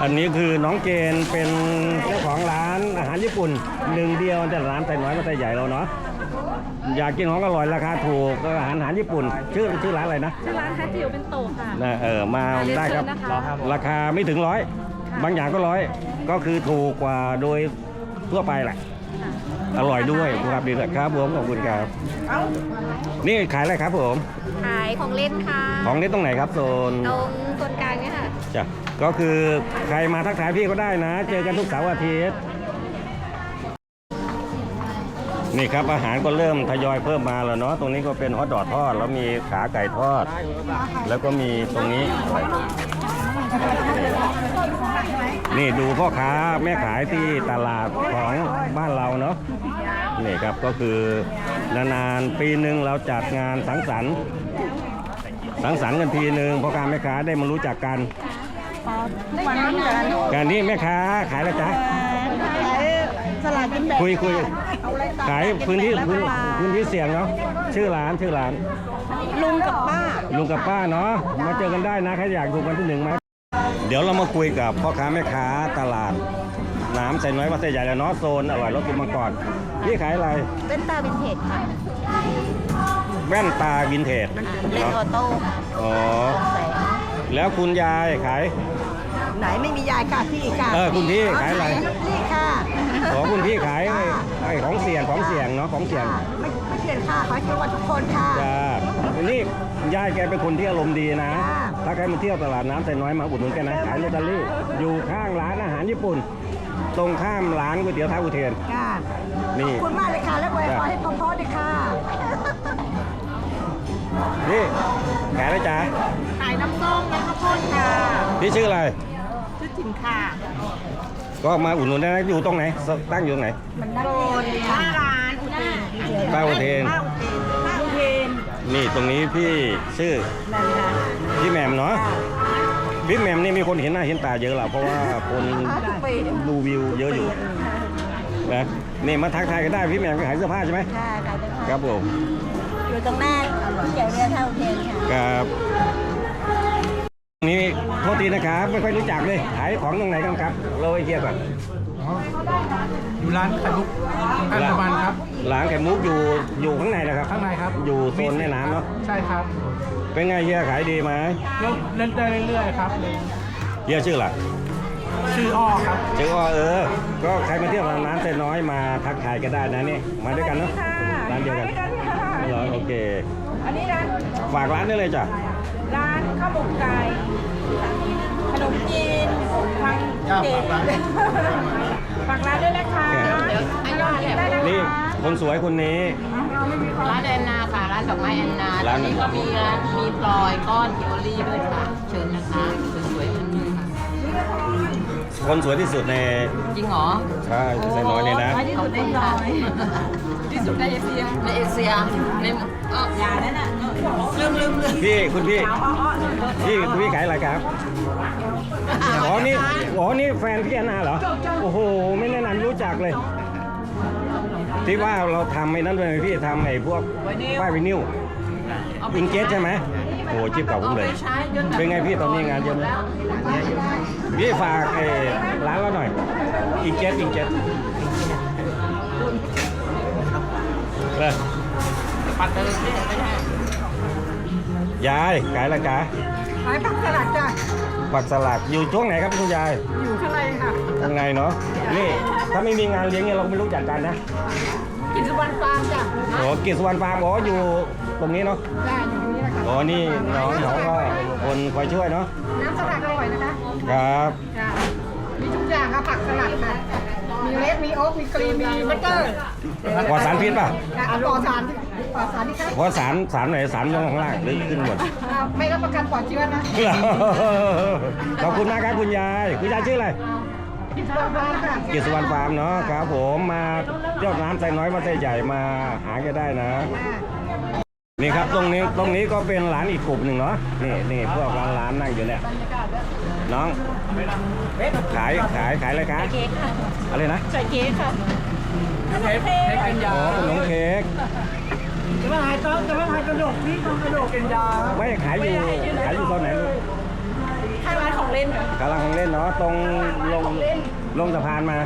อันนี้คือน้องเจนเป็นเจ้าของร้านอาหารญี่ปุ่นหนึ่งเดียวแต่ร้านแต่น้อยมาแต่ใหญ่เราเนาะอยากกินของอร่อยราคาถูกอาหารอาหารญี่ปุ่น ชื่อชื่อร้านอะไรนะชื่อร้านแคทจิวเป็นโตค่ะ นะเออมาได้ครับ เรียนเชิญนะคะ ราคาไม่ถึงร้อยค่ะบางอย่างก็ร้อยก็คือถูกกว่าโดยทั่วไปแหละ อร่อยด้วยครับดีครับผมขอบคุณครับนี่ขายอะไรครับผม ขายของเล่นค่ะ ของเล่นตรงไหนครับโซนตรงโซนกลางเนี่ยค่ะ จ้ะ ก็คือใครมาทักทายพี่ก็ได้นะ เจอกันทุกเสาร์อาทิตย์ นี่ครับอาหารก็เริ่มทยอยเพิ่มมาแล้วเนาะ ตรงนี้ก็เป็นฮอทดอกทอด แล้วมีขาไก่ทอด แล้วก็มีตรงนี้ นี่ดูพ่อค้าแม่ขายที่ตลาดของบ้านเราเนาะ นี่ครับก็คือนานๆปีหนึ่งเราจัดงานสังสรรค์สังสรรค์กันทีหนึ่งพ่อค้าแม่ค้าได้มารู้จักกัน วันนี้เหรอการนี้แม่ค้าขายอะไรจ๊ะขายสลากกินแบ่งคุยคุยขายพื้นที่พื้นพื้นที่เสี่ยงเนาะชื่อร้านชื่อร้าน ลุงกับป้า ลุงกับป้าเนาะมาเจอกันได้นะใครอยากถูกวันที่หนึ่งไหมเดี๋ยวเรามาคุยกับพ่อค้าแม่ค้าตลาดน้ำใส่น้อยวัดใส่ใหญ่แล้วเนาะโซนอร่อยรสกินมังกรพี่ขายอะไรเป็นตาวินเทจค่ะแว่นตาวินเทจเล่นออโต้อ๋อ แสงแล้วคุณยายขาย ไหนไม่มียายค่ะพี่ค่ะเออคุณพี่ขายอะไร นี่ค่ะขอคุณพี่ขายไอ้ไอ้ของเสี่ยงของเสี่ยงเนาะของเสี่ยงไม่ไม่เปลี่ยนค่ะขอให้เชื่อว่าทุกคนค่ะ จ้านี่ยายแกเป็นคนที่อารมณ์ดีนะจ้าถ้าใครมาเที่ยวตลาดน้ำไซน้อยมาอุดหนุนแกนะขายลอตเตอรี่อยู่ข้างร้านอาหารญี่ปุ่น ตรงข้ามร้านก๋วยเตี๋ยวท้าอุเทน ค่ะนี่ ขอบคุณมากเลยค่ะ และอวยพรให้พ่อๆด้วยค่ะ นี่ขายอะไรจ๊ะขายน้ำส้ม และข้าวโพดค่ะพี่ชื่ออะไร ชื่อจิมค่ะ ก็มาอุดหนุนได้นะอยู่ตรงไหน ตั้งอยู่ตรงไหนมันนั่งโนหน้าร้านอุเทนป้าอุเทน ป้าอุเทนป้าอุเทนนี่ตรงนี้พี่ชื่อนั่นค่ะพี่แหม่มเนาะ พี่แหม่มนี่มีคนเห็นหน้าเห็นตาเยอะแหละเพราะว่าคนทุกปีดูวิวเยอะอยู่นะนี่มาทักทายกันได้พี่แหม่มก็ขายเสื้อผ้าใช่ไหมค่ะขายได้ครับผมอยู่ตรงหน้าที่ใหญ่เรียกเท่าเทนค่ะครับ นี่โทษทีนะครับไม่ค่อยรู้จักเลยขายของตรงไหนกันครับเราไอ้เกียร์ก่อนอยู่ร้านไข่มุกอันดามันครับ ร้านไข่มุกอยู่อยู่ข้างในนะครับ ข้างในครับ อยู่โซนแม่น้ำเนาะใช่ครับ เป็นไงเฮียขายดีไหมเล่นเล่นได้เรื่อยๆครับเฮียชื่ออะไรชื่ออ้อครับชื่อว่าเออ ก็ใครมาเที่ยวร้านน้ำแต่น้อยมาทักทายกันได้นะนี่มาด้วยกันเนาะร้านเดียวกันเหรอโอเค อันนี้ร้านฝากร้านได้เลยจ้ะร้าน ข้าวหมกไก่ขนมจีนทางเด็กฝากร้านด้วยนะคะเดี๋ยวอันยอดได้นะคะนี่คนสวยคนนี้ ร้านแอนนาค่ะร้านดอกไม้แอนนาร้าร้านนนี้ก็มีร้านมีพลอยก้อนคิวรี่ด้วยค่ะ เชิญนะคะ คนสวยที่สุดในจริงเหรอใช่ใส่น้อยเนี่ยนะขอบคุณค่ะที่สุดในเอเชียในเอเชียในเอออย่านั่นน่ะลืมลืมลืมพี่คุณพี่พี่คุณพี่ขายอะไรครับอ๋อนี่อ๋อนี่แฟนพี่แอนนาเหรอโอ้โห ไม่แนะนำรู้จักเลย ที่ว่าเราทำไอ้นั้นด้วยไหมพี่ทำไอ้พวกป้ายวินิลอิงเกตใช่ไหม โอ้โหจิ๊บเก่าผมเลยใช้จนแบบเป็นไงพี่ตอนนี้งานเยอะไหมพี่ฝากไอ้ร้านเราหน่อย อิงเกตอิงเกตเลยปัดไปเลยเนี่ยไม่ได้ยายขายอะไรจ๊ะขายผักสลัดจ้ะผักสลัดอยู่ช่วงไหนครับคุณยาย อยู่ข้างในค่ะข้างในเนาะ นี่ถ้าไม่มีงานเลี้ยงเนี่ยเราไม่รู้จักกันนะกินสุวรรณฟาร์มจ้ะโอ้กิจสุวรรณฟาร์มอ๋ออยู่ตรงนี้เนาะได้อยู่ ตรงนี้แหละค่ะอ๋อนี่น้องเขาก็คนคอยช่วยเนาะน้ำสลัดอร่อยนะคะครับจ้ะมีทุกอย่างค่ะผักสลัดค่ะมีเล็กมีโอ๊กมีกรีนมีบัตเตอร์ปลอดสารพิษป่ะค่ะปลอดสารที่ปลอดสารที่ค่ะเพราะสารสารไหนสารลงข้างล่างหรือขึ้นบนอ่าไม่รับประกันปลอดเชื้อนะขอบคุณมากครับคุณยายคุณยายชื่ออะไรกินสุวรรณฟาร์มค่ะกิจสุวรรณฟาร์มเนาะครับผมมาเที่ยวน้ำใส่น้อยมาใส่ใหญ่มาหากันได้นะ นี่ครับตรงนี้ตรงนี้ก็เป็นร้านอีกกลุ่มหนึ่งเนาะนี่นี่พวกร้านร้านนั่งอยู่เนี่ยน้องขายขายขายอะไรคะเค้กค่ะอะไรนะใส่เค้กค่ะเทปเทปเป็นยาอ๋อขนมเค้กจะมาหายต้องจะมาหายกระดกนี่ต้องกระดกเป็นยาไม่ขายอยู่ขายอยู่ตอนไหนลูกขางร้านของเล่นกำลังของเล่นเนาะตรงลงลงสะพานมา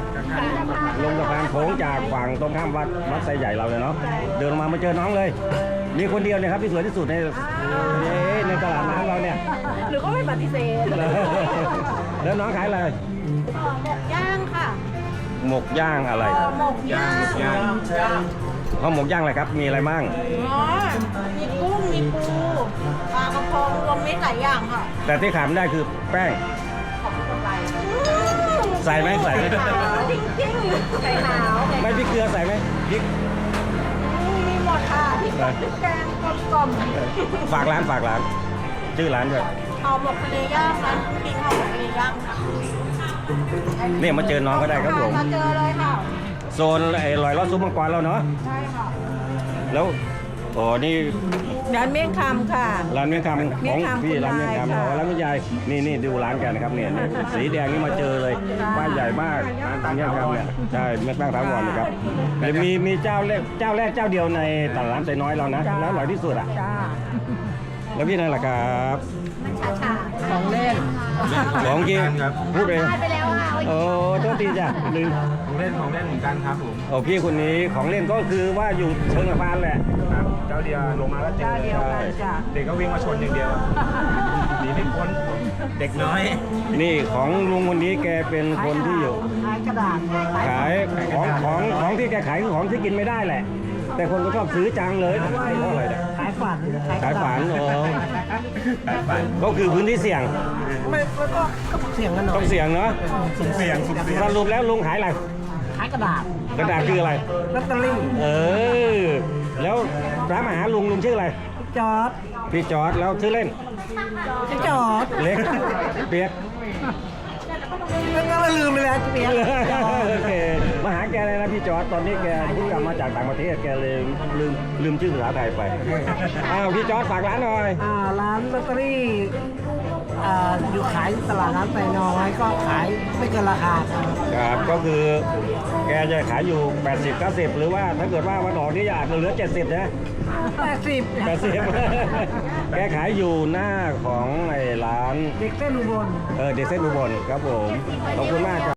ลงสะพานโค้งจากฝั่งตรงข้ามวัดวัดไซใหญ่เราเลยเนาะเดินลงมามาเจอน้องเลย มีคนเดียวเนี่ยครับที่สวยที่สุดในเย้ในตลาดน้ำเราเนี่ย หรือก็ไม่ปฏิเสธแล้วน้องขายอะไรย่างค่ะหมกย่างอะไรหมกย่างข้าวหมกย่างอะไรครับ มีอะไรบ้าง อ๋อ มีกุ้ง มีปูปลากระพงรวมมิตรหลายอย่างค่ะแต่ที่ขาดไม่ได้คือแป้ง ใส่ไหมใส่ไหมขาวจริงๆไข่ขาว ไม่พริกเกลือใส่ไหมพริก มีหมดค่ะพริกแกงพริกแกงกลมฝากร้านฝากร้าน ชื่อร้านด้วยๆห่อหมกทะเลย่างร้านกุ้งปิ้งห่อหมกทะเลย่างค่ะเนี่ยมาเจอน้องก็ได้ครับผม มาเจอเลยค่ะ โซนไอ้ลอยลอดซุ้มมังกรเราเนาะ ใช่ค่ะ แล้ว โอ้นี่ร้านเมี่ยงคำค่ะ ร้านเมี่ยงคำของเมี่ยงคำพี่คุณร้านเมี่ยงยายคำค่ะอ๋อร้านคุณยายนี่นี่ดูร้านกันนะครับเนี่ยเนี่ยสีแดงนี่มาเจอเลยบ้านใหญ่มากร้านเมี่ยงคำเนี่ยใช่เมี่ยงแป้งถาวรนะครับแต่มีมีเจ้าแรกเจ้าแรกเจ้าเดียวในตลาดน้ำไซน้อยเรานะแล้วอร่อยที่สุดอะจ้าแล้วพี่นั่นแหละครับของเล่นของจริงครับพูดเลยไปแล้วค่ะโอ้โทษทีจ้ะลืมของเล่นของเล่นเหมือนกันครับผมโอ้พี่คนนี้ของเล่นก็คือว่าอยู่เชิงสะพานแหละครับ เจ้าเดียวลงมาแล้วเจอเจ้าเดียวกันจ้ะ เด็กก็วิ่งมาชนอย่างเดียวหนีไม่พ้นเด็กน้อย นี่ของลุงคนนี้แกเป็นคนที่อยู่ ขายกระดาษขายของของของที่แกขายคือของที่กินไม่ได้แหละ แต่คนก็ชอบซื้อจังเลยเพราะอะไรเนี่ยขายฝันขายฝันโอ้ก็คือพื้นที่เสี่ยงไม่แล้วก็ก็เสียงกันหน่ต้ออยงเสี่ยงเนาะสุ่มเสี่ยงสุ่มเสี่ยงสรุปแล้วลุงขายอะไรขายกระดาษกระดาษคืออะไรลอตเตอรี่เออ แล้วร้านอาหารลุงลุงชื่ออะไร จอดพี่จอร์ดแล้วชื่อเล่น จอดเล็กเปียกก็ลืมไปแล้วเปียกโอเคมาหาแกเลยนะพี่จอร์ดตอนนี้แกเพิ่งกลับมาจากต่างประเทศแกเลยลืมลืมชื่อภาษาไทยไปอ้าวพี่จอร์ดฝากร้านหน่อย อ่าร้านลอตเตอรี่ อ่าอยู่ขายตลาดน้ำไซน้อยก็ขายไม่เกินราคาครับครับก็คือแกจะขายอยู่ 80 90 หรือว่าถ้าเกิดว่าวันออกนี่อาจจะเหลือ 70 นะ แปดสิบ80 แกขายอยู่หน้าของไอ้ร้าน เด็กเต้นอุบล เออเดซเซนอุบลครับผม ขอบคุณมากครับ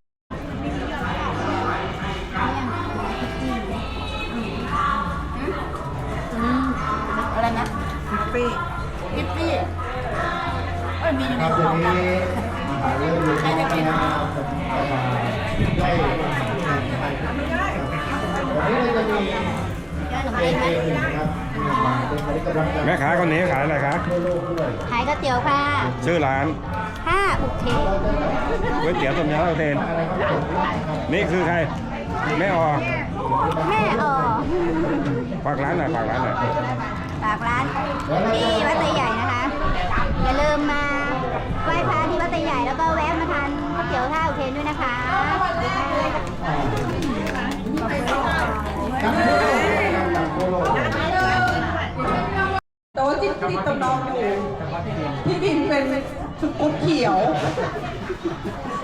อะไรนะ ปีปิ๊ปปี้ เอ้ยมีอยู่ในครับกวัล่อนงนี้มหาเรื่องอยู่ที่นี่นะครับได้วันนี้เราจะมีเกมเกมหนึ่งนะครับที่มาเป็นวันนี้กำลังจะแม่ค้าคนนี้ขายอะไรครับขายก๋วยเตี๋ยวค่ะชื่อร้านห้าอุเทนก๋วยเตี๋ยวต้มยำเต้าเทนนี่คือใครแม่ออแม่ออฝากร้านหน่อยฝากร้านหน่อยฝากร้านที่วัดไตรใหญ่นะคะอย่าลืมมา ไหว้พระที่วัดไตรใหญ่แล้วก็แวะมาทานก๋วยเตี๋ยวท่าอุเทนด้วยนะคะโต๊ะที่ติดตำนองอยู่พี่บินเป็นกุ๊ดเขียว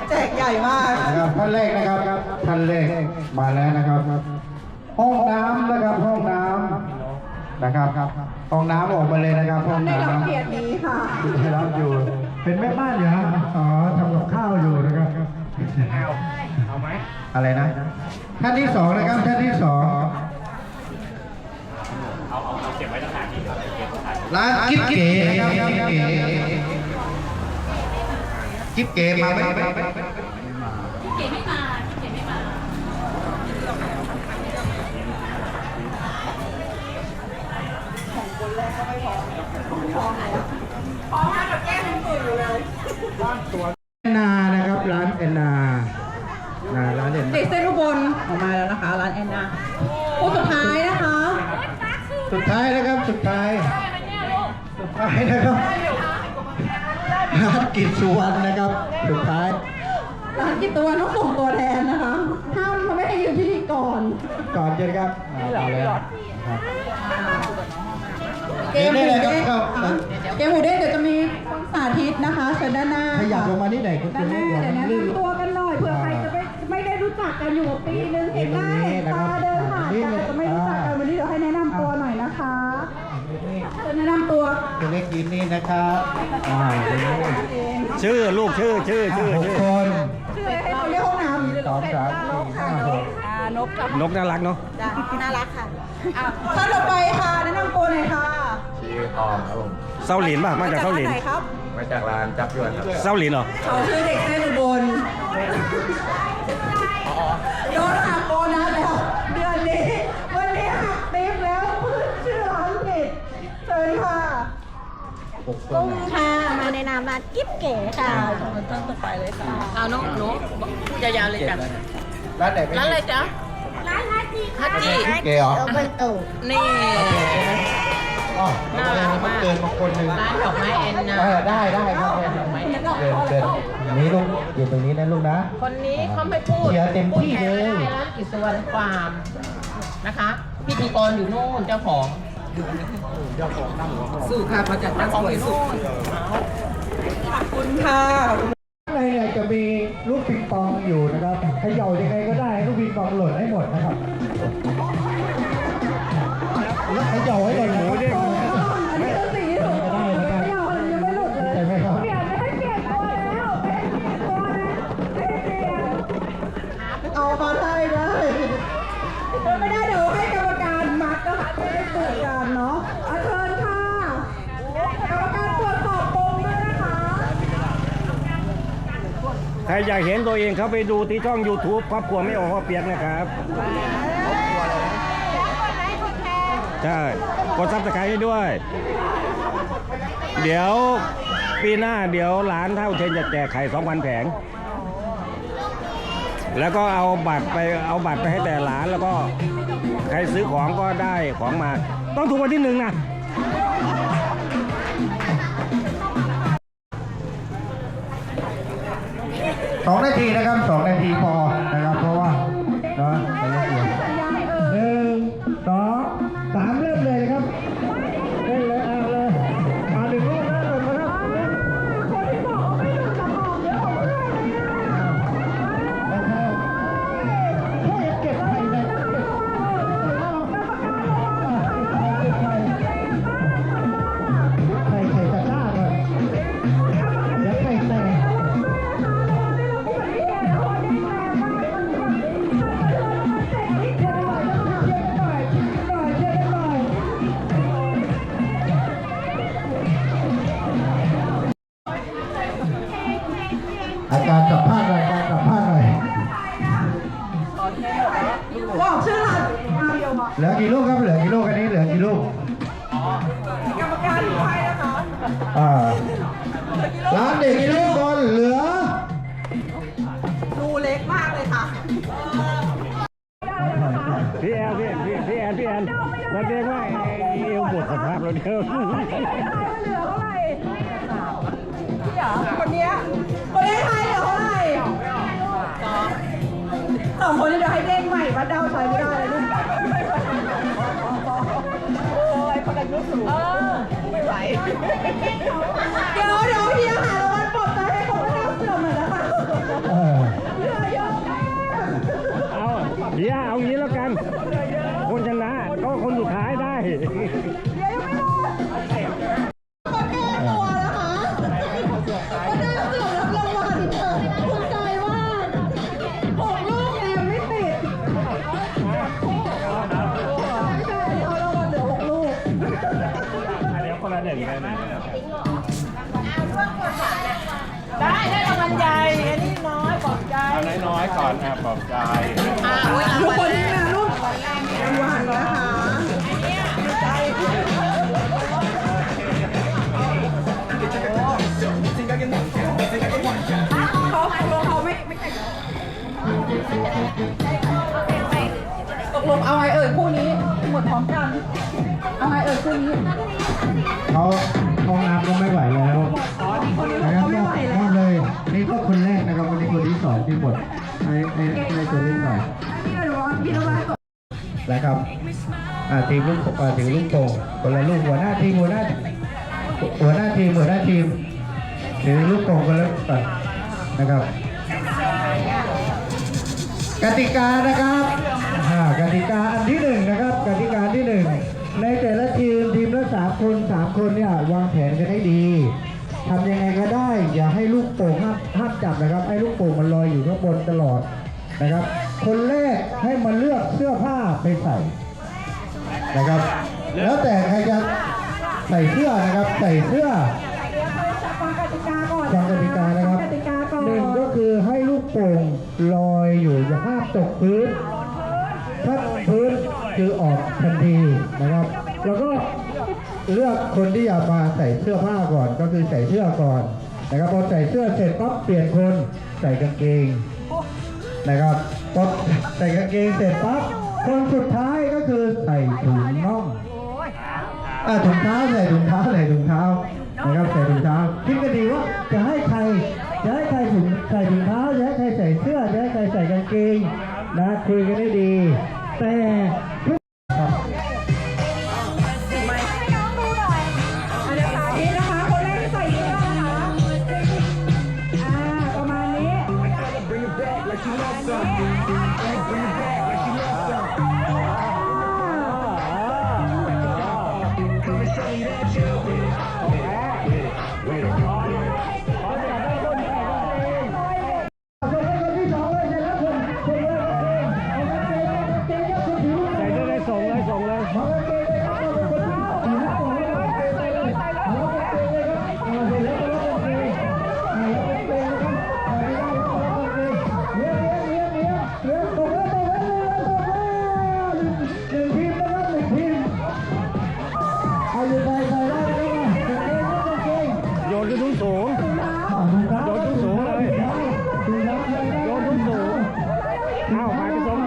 แจกใหญ่มาก นะครับท่านแรกนะครับท่านแรกมาแล้วนะครับ ห้องน้ำนะครับห้องน้ำนะครับห้องน้ำออกมาเลยนะครับห้องได้น้ำรับเกียรตินี้ค่ะได้รับอยู่ เป็นแม่บ้านอยู่ฮะอ๋อทำกับข้าวอยู่นะครับ เอาไหมอะไรนะ ท่านที่สองนะครับ ท่านที่สองร้านกิ๊บเก๋นะครับกิ๊บเก๋กิ๊บเก๋มาไหมแอนนานะครับร้านแอนนานะร้านแอนนาเด็กเส้นอุบลออกมาแล้วนะคะ ร้านแอนนาผู้สุดท้ายนะคะ สุดท้ายนะครับสุดท้ายสุดท้ายนะครับร้านกิจสุวรรณนะครับสุดท้ายร้านกี่ตัวต้องส่งตัวแทนนะคะห้ามเขาไม่ให้ยืนพิธีกรก่อนเจอครับอ่าเอาเลยครับ เกมหมูนี่เลยคเด้รับงครับเกมหมูเด้งเดี๋ยวจะมีสาธิตนะคะเชิญด้านหน้าขยับลงมานิดหน่อยคุณด้านหน้าเดี๋เดี๋ยยววมันแนะลื่น นำตัวกันหน่อยเผื่อใครจะไม่ไม่ได้รู้จักกันอยู่ปีนึงเห็นหน้าเห็นตาเดินผ่านกันอาจจะไม่รู้จักกันวันนี้เดี๋ยวให้แนะนำตัวหน่อยนะคะนี่แนะนำตัวตัวเล็กยืนนี่นะครับอ่าตัวนี้ชื่อลูกชื่อชื่อชื่อหกชื่อคนชื่ออะไรให้เขาเรียกห้องน้ำ สองสามสี่ห้าหกนกกับนกน่ารักเนาะน่ารักค่ะท่านต่อไปค่ะแนะนำตัวหน่อยค่ะชื่อออมครับผมเซาหลินป่ะมาจากเซาหลิน ไหนครับ มาจากร้านจับยวนครับเซาหลินเหรอ เขาชื่อเด็กเต้นอุบลโดนหักโบนัสแล้ว เดือนนี้ วันนี้หักติ๊บแล้วเพื่อนชื่อร้านผิดเชิญค่ะหกคนกุ้งค่ะ มาในนามร้านกิ๊บเก๋ค่ะเอาน้องหนูพูดยาวๆเลยจ้ะร้านไหนเป็นร้านอะไรจ๊ะร้านฮัจจีฮัจจีเกย์เหรอ โอเปิลตูนี่ อ๋อแล้วก็เลยมันเกินมาคนหนึ่งร้านดอกไม้แอนนาเออได้ได้ครับเดินเดินนี้ลูกอยู่ตรงนี้นะลูกนะ คนนี้เขาไม่พูดเชียร์เต็มที่เลย พูดแทนไม่ได้ร้านกิจสวรรค์ฟาร์มนะคะพิธีกรอยู่นู่นเจ้าของสู้ค่ะมาจากนักสวยสู้ขอบคุณค่ะข้างในเนี่ยจะมีลูกปิงปองอยู่นะครับเขย่ายังไงก็ได้ให้ลูกปิงปองหล่นให้หมดนะครับแล้วเขย่าให้หล่นหมูเด้งอัน ใครอยากเห็นตัวเองเขาไปดูที่ช่อง YouTube ครอบครัวไม่ออกเปียกนะครับใช่กดซับสไครต์ให้ด้วย เดี๋ยวปีหน้าเดี๋ยวร้านเท่าเทนจะแจกไข่2,000แผง แล้วก็เอาบัตรไปเอาบัตรไปให้แต่ร้านแล้วก็ใครซื้อของก็ได้ของมา ต้องถูกวันที่หนึ่งนะ สองนาทีนะครับสองนาทีพอนะครับเพราะว่าเนาะ เด้งใหม่ว่าเดาใช้ไม่ได้เลยลูกโอ้ยคนอายุสูงเออไม่ไหว เดี๋ยวเดี๋ยวพี่หารา อันนี้น้อยปลอบใจเอาน้อยๆก่อนนะปลอบใจอ่าอุ้ยทุกคนที่มาลูกรางวัลนะคะเขาเขาไม่ไม่แต่งตกลงเอาไงเอ่ยคู่นี้หมดพร้อมกัน เอาไงเอ่ยคู่นี้ เขา ให้ให้ให้ตัวเล่นหน่อยพี่เดี๋ยวพี่ต้องมาตกนะครับอ่าทีมลูกอ่าทีมลูกโป่งคนละลูกหัวหน้าทีมหัวหน้าหัวหน้าทีมหัวหน้าทีมถือลูกโป่งคนละก่อนนะครับ กติกานะครับอ่ากติกาอันที่หนึ่งนะครับ กติกาที่หนึ่งในแต่ละทีมทีมละสามคนสามคนเนี่ยวางแผนกันให้ดี ทำยังไงก็ได้ อย่าให้ลูกโป่งห้ามห้ามจับนะครับ ให้ลูกโป่งมันลอยอยู่ข้างบนตลอดนะครับ คนแรกให้มันเลือกเสื้อผ้าไปใส่นะครับ แล้วแต่ใครจะใส่เสื้อนะครับใส่เสื้อฟังกติกาก่อนฟังกติกานะครับกติกาก่อนหนึ่งก็คือให้ลูกโป่งลอยอยู่อย่าห้ามตกพื้นถ้าพื้นคือออกทันทีนะครับ แล้วก็ เลือกคนที่อยากมาใส่เสื้อผ้าก่อนก็คือใส่เสื้อก่อนนะครับพอใส่เสื้อเสร็จปั๊บเปลี่ยนคนใส่กางเกงนะครับพอใส่กางเกงเสร็จปั๊บคนสุดท้ายก็คือใส่ถุงน่องอ่ถุงเท้าใส่ถุงเท้าใส่ถุงเท้านะครับใส่ถุงเท้าคิดกันดีว่าจะให้ใครจะให้ใครถุงใส่ถุงเท้าจะให้ใครใส่เสื้อจะให้ใครใส่กางเกงนะคุยกันได้ดี แต่ เอ้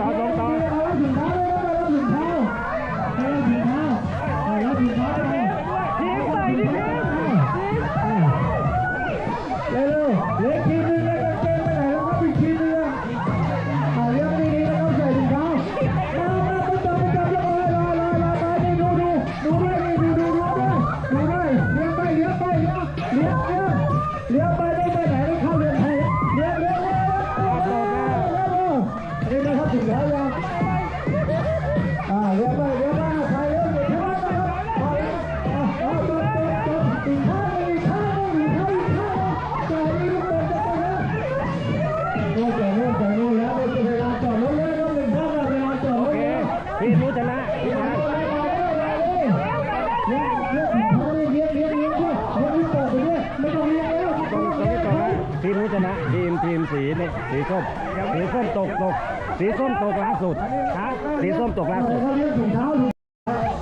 มทีมสีนี่สีส้มสีส้มตกตกสีส้มตกล่าสุดครับสีส้มตกล่าสุดเขาเลี้ยงถุงเท้าดู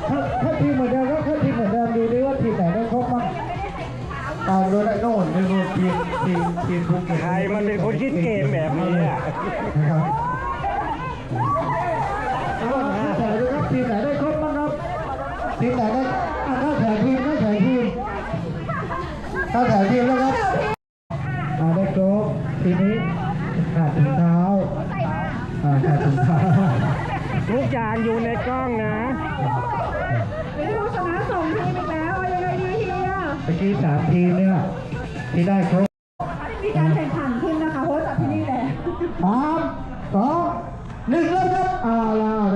ถ้าถ้าทีมเหมือนเดิมก็ถ้าทีมเหมือนเดิมดูดิว่าทีมไหนได้ครบบ้างอ่าโดนไอ้โน่นไม่รู้ทีมทีมทีมภูเก็ตใครมันเป็นคนคิดเกมแบบนี้อะนะครับเอาหน้าแถวด้วยครับทีมไหนได้ครบบ้างครับทีมไหนได้อะหน้าแถวทีมหน้าแถวทีมหน้าแถวทีมแล้วามทีมเนี่ยที่ได้ครบมีการแข่งขันขึ้นนะคะเพราะว่าจัดที่นี่แหละสามสองหนึ่งเริ่มครับอ่าล่ะต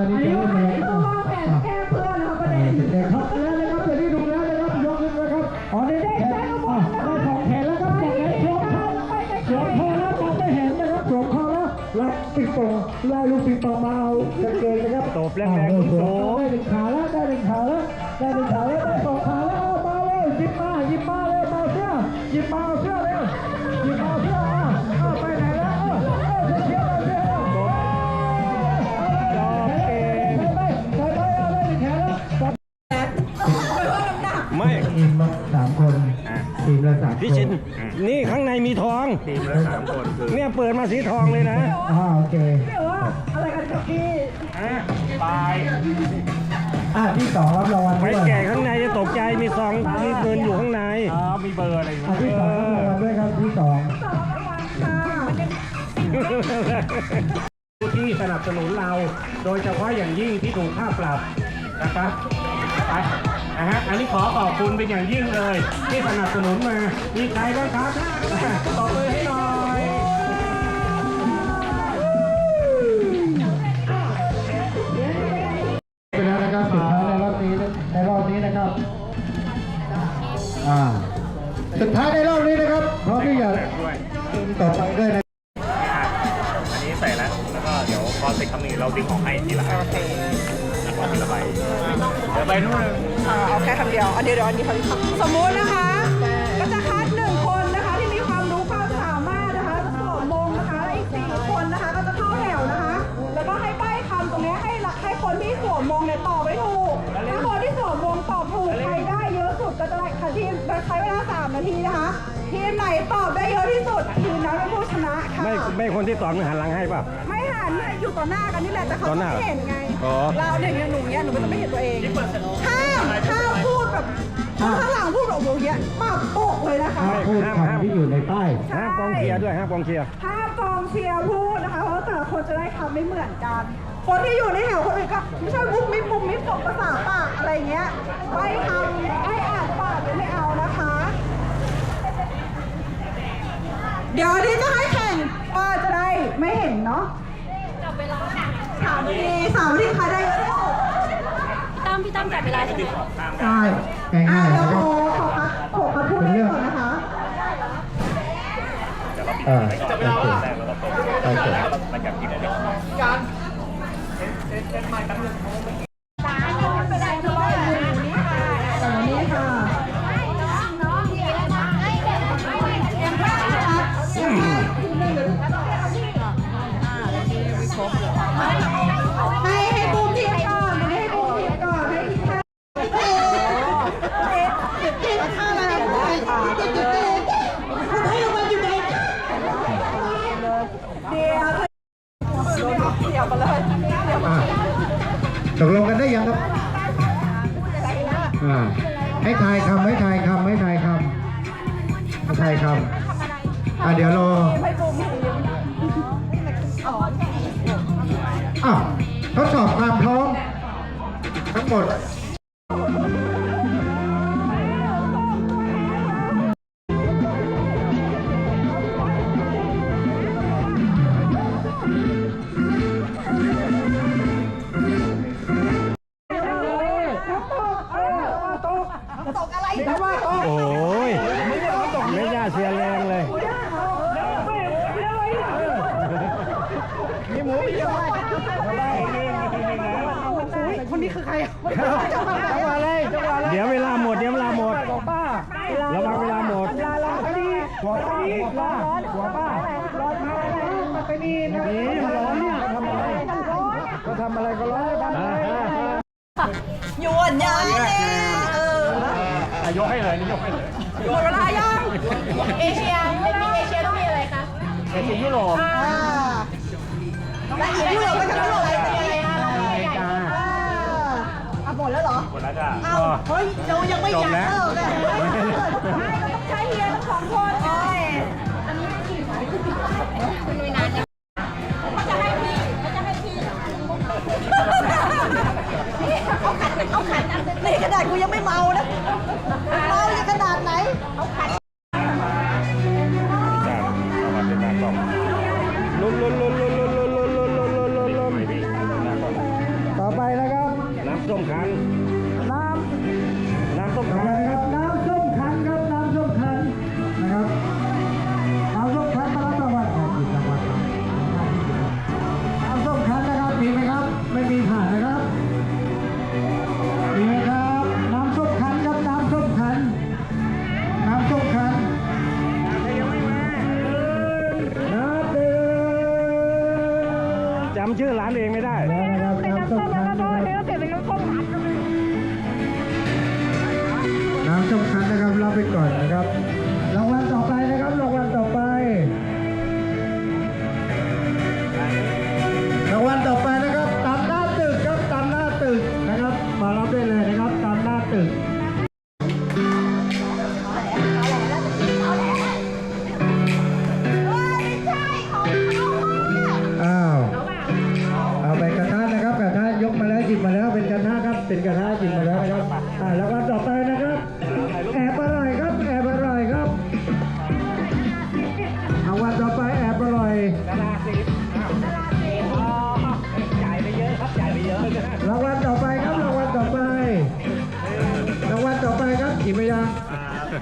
อนนี้อันจะนี้เริ่มว่ พี่ชินนี่ข้างในมีทองทีมละสามคนคือเนี่ยเปิดมาสีทองเลยนะอ่าโอเคเดี๋ยวว่าอะไรกันกับพี่ปลายอ่าที่สองรับรางวัลไปด้วยแก่ข้างในจะตกใจมีซองมีเงินอยู่ข้างในอ๋อมีเบอร์อะไรอยู่อ่าที่สองรับรางวัลด้วยครับที่สองที่สนับสนุนเรา โดยเฉพาะอย่างยิ่งที่ถูกค่าปรับนะครับไป นะฮะอันนี้ขอขอบคุณเป็นอย่างยิ่งเลย ที่สนับสนุนมามีใครบ้างครับตบมือให้หน่อยไปแล้วนะครับสุดท้ายในรอบนี้ในรอบนี้นะครับอ่าสุดท้ายในรอบนี้นะครับพร้อมที่จะต่อไปด้วยนะอันนี้ใส่แล้วแล้วก็เดี๋ยวพอเสร็จคำนี้เราดึงของให้ทีละใบทีละใบเดี๋ยวใบนู้น อ่าเอาแค่คำเดียวอันเดียวเดี๋ยวอันนี้คำสมมุตินะคะ ก็จะคัดหนึ่งคนนะคะที่มีความรู้ความสามารถนะคะจะสอบมงนะคะและอีกสี่คนนะคะ ก็จะเข้าแถวนะคะ แล้วก็ให้ใบ้คำตรงเนี้ยให้ละให้คนที่สวมมงเนี่ยตอบไม่ถูกถ้าคนที่สวมมงตอบถูกใครได้เยอะสุดก็จะได้ค่ะทีมใช้เวลาสามนาทีนะคะ ทีมไหนตอบได้เยอะที่สุดทีมนั้นเป็นผู้ชนะค่ะ ไม่ไม่คนที่ตอบมันหันหลังให้ป่ะ ไม่หันเนี่ยอยู่ต่อหน้ากันนี่แหละแต่เขาต่อหจะน้าไม่เห็นไง อ๋อ เราเนี่ยอย่างหนูเนี่ยหนูก็จะไม่เห็นตัวเองห้าม ห้ามพูดแบบข้างหลังพูดแบบโอ้โหเนี้ยปากโปกเลยนะคะ ห้ามพูดคำที่อยู่ในป้ายห้ามกองเชียร์ด้วยห้ามกองเชียร์ห้ามกองเชียร์พูดนะคะ เพราะแต่ละคนจะได้คำไม่เหมือนกัน คนที่อยู่ในแถวคนอื่นก็ไม่ใช่มุกมิบมุกมิบตกภาษาปากอะไรเงี้ยไม่ทำให้อ่านปากไม่เอานะคะ เดี๋ยวอันนี้จะให้แข่งป้าจะได้ไม่เห็นเนาะสามนาทีสามนาทีใครได้เยอะที่สุด ตั้มพี่ตั้มจ่ายเวลาใช่ไหมใช่แกะง่ายๆเดี๋ยนขอขอพักขอพักพูดเรื่องนะคะเอ่โอเคโอเค การเซ็ตเซ็ตใหม่ตั้งเรื่อง ทั้งหมด สียงยุโรปอ่ารายละเอียดยุโรปก็จะยุโรอะไรเป็นอะไรรละหมดแล้วเหรอ หมดแล้วจ้ะเอาเฮ้ย เรายังไม่อยากเลิกเลยใช่เราต้องใช้เฮียทั้งสองคนไงอันนี้ไม่ขี่ไหวคุณลุยนานยังเขาจะให้พี่เขาจะให้พี่นี่เขาขัดเอาขัดนหนึ่ง นี่ขนาดกูยังไม่เมานะ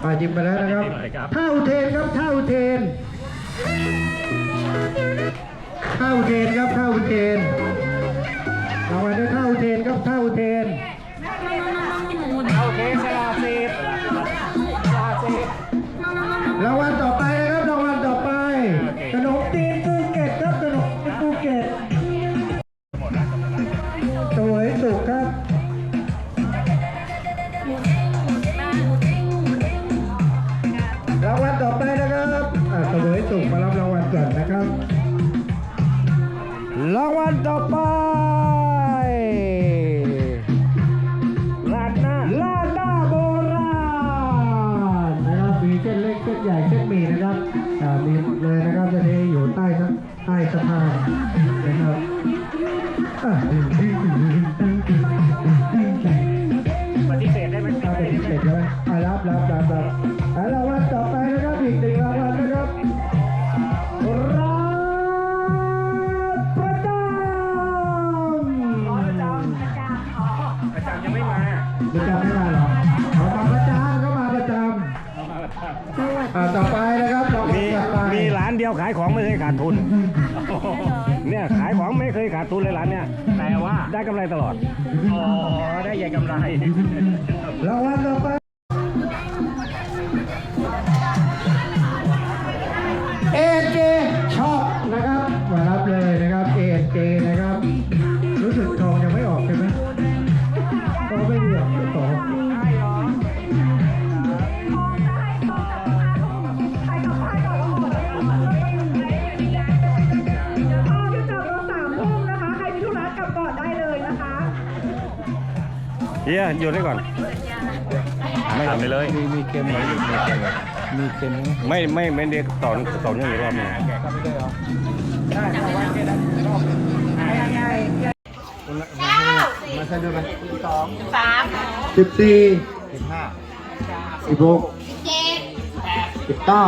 ปลายิ้มไปแล้วนะครับเท่าเทนครับเท่าเทนเท่าเทนครับเท่าเทนรางวัลด้วยท่าเทนครับเท่าเทน มีหมดเลยนะครับจะเทอยู่ใต้ใต้สะพานนะครับ โยนได้ก่อนไทำไปเลย มีมีเค็มไหมมีเค็มไหมไม่ไม่ไม่เด็กสอนสอนอย่างนี้รอบหนึงมาใช่ด้วยไหมสองสามสิบสี่สิบห้าสิบหกสิบเจ็ดสิบเก้า